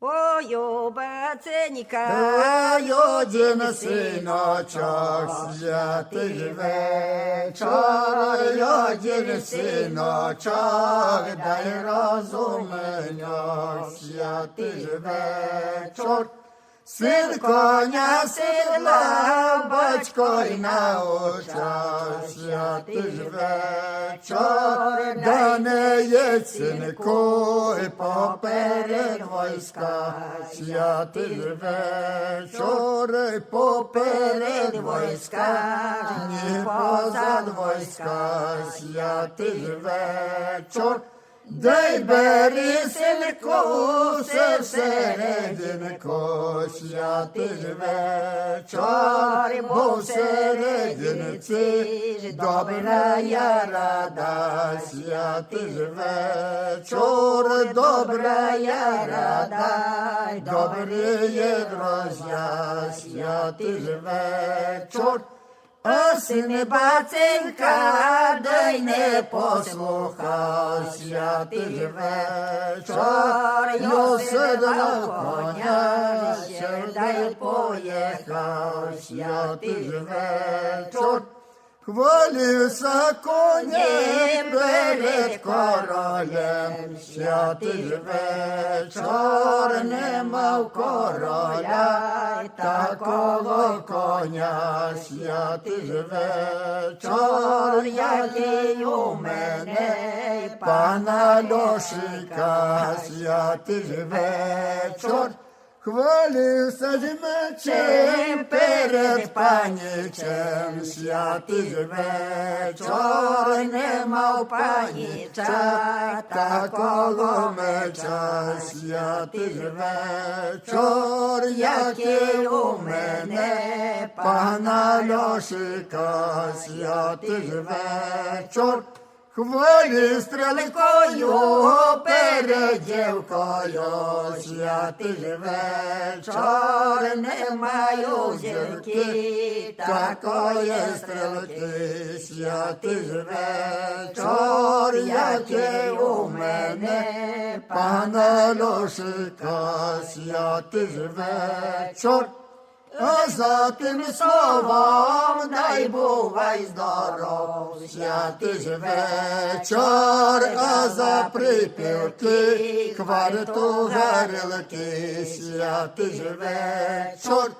Ой, обаценіка, Ой, один синочок, святий вечор, ой, один синочок, дай розуменьок, святий вечор. Син коня сидла, батько й научав, святий вечор, да не є синку, і поперед войска, святий вечор, і поперед войска, ні позад войска, святий вечор. Дай бери синку, все всерединку, святий вечор, бо всерединці добра я рада, святий вечор, добра я рада, добрые друзья, святий вечор. А син баценька, дай не послухав, святий вечор, Йосидна коня, сідай поїхав, святий вечор. Хвалився конем перед королем, святий вечор, не мав короля, такого коня, святий вечор, який у мене, пана Лошика, святий вечор. Хвалився з мечем перед панічем, святий вечор, не мав паніча, такого меча, святий вечор, який у мене, пана Льошика, святий вечор. Хвалі стрілкою перед дівкою, святий вечор, не маю зірки, такої стрілки, святий вечор, який у мене, пана Лошика, святий вечор. А за тим словом дай бувай здоров, святий ж вечір, а за припівки, кварту гарилки, святий ж вечор.